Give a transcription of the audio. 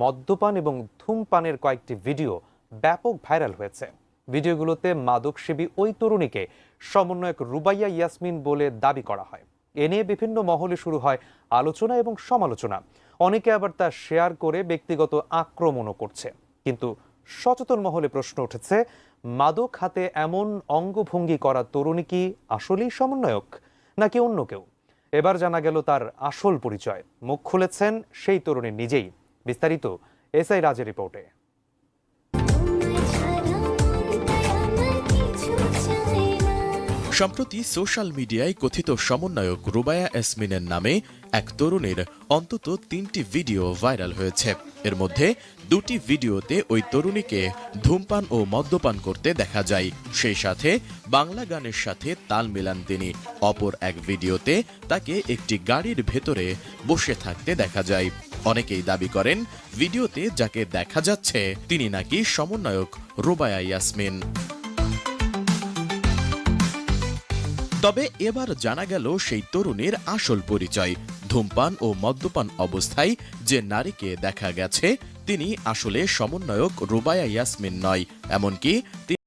মদ্যপান এবং ধূমপানের কয়েকটি ভিডিও ব্যাপক ভাইরাল হয়েছে। ভিডিওগুলোতে মাদকসেবী ওই তরুণীকে সমন্বয়ক রুবাইয়া ইয়াসমিন বলে দাবি করা হয়। এ নিয়ে বিভিন্ন মহলে শুরু হয় আলোচনা এবং সমালোচনা। অনেকে আবার তা শেয়ার করে ব্যক্তিগত আক্রমণও করছে। কিন্তু সচেতন মহলে প্রশ্ন উঠেছে, মাদক হাতে এমন অঙ্গভঙ্গি করা তরুণী কি আসলেই সমন্বয়ক নাকি অন্য কেউ? এবার জানা গেল তার আসল পরিচয়। মুখ খুলেছেন সেই তরুণী নিজেই। বিস্তারিত এসআই রাজের রিপোর্টে। সম্প্রতি সোশ্যাল মিডিয়ায় কথিত সমন্বয়ক রুবায়া এসমিনের নামে এক তরুণীর অন্তত তিনটি ভিডিও ভাইরাল হয়েছে। এর মধ্যে দুটি ভিডিওতে ওই তরুণীকে ধূমপান ও মদ্যপান করতে দেখা যায়। সেই সাথে বাংলা গানের সাথে তাল মেলান তিনি। অপর এক ভিডিওতে তাকে একটি গাড়ির ভেতরে বসে থাকতে দেখা যায়। অনেকেই দাবি করেন, ভিডিওতে যাকে দেখা যাচ্ছে, তিনি নাকি সমন্বয়ক রুবায়া ইয়াসমিন। তবে এবার জানা গেল সেই তরুণের আসল পরিচয়। ধূমপান ও মদ্যপান অবস্থায় যে নারীকে দেখা গেছে, তিনি আসলে সমন্বয়ক রুবায়া ইয়াসমিন নয়, এমনকি